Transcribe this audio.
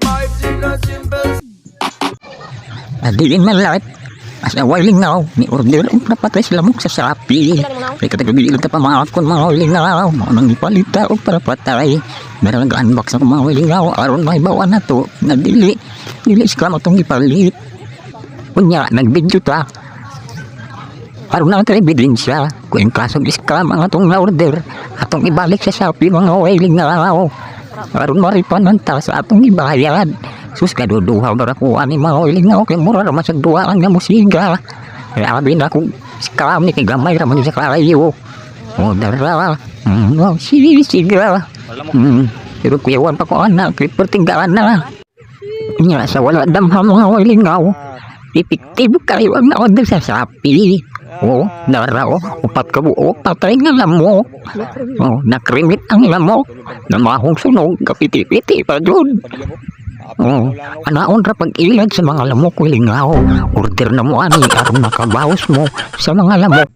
a Nagilin man lahat. As na wiling na ni order ang napatay sila mong sa sapi. Kaya katagbibilan ta pa mga akon mga wiling na Mga nang ipalita o para patay. Meron nag-unbox ako mga wiling na aron may bawa na to. Nagdili. Dili sa kamo itong ipalit. Kunya, nagbidyo ta. Aron na tayo ebidensya. Kung yung klasong iskam ang atong na-order. Atong ibalik sa sapi mga wiling na Aron maripan man ta sa atong ibayad. Sus kaduduhaw na ako ani mga wiling na okay mura naman sa duwa ang musiga. Grabe na kung skam ni gamay raman sa karayo. O dara. Mm, oh, sige siga. Mm, pero kuyawan pa ko anak, pertinggaan na. Nya sa wala damham mga wiling nga. Epektibo kayo ang na-order sa sapi. Dara oh, upat ka buo, patay nga lamok. Oh, nakrimit ang lamok. Namahong sunog, kapiti-piti pa dun. Oh, anaon ra pag ilad sa mga lamok wilingaw. Order na mo ani aron makabawas mo sa mga lamok.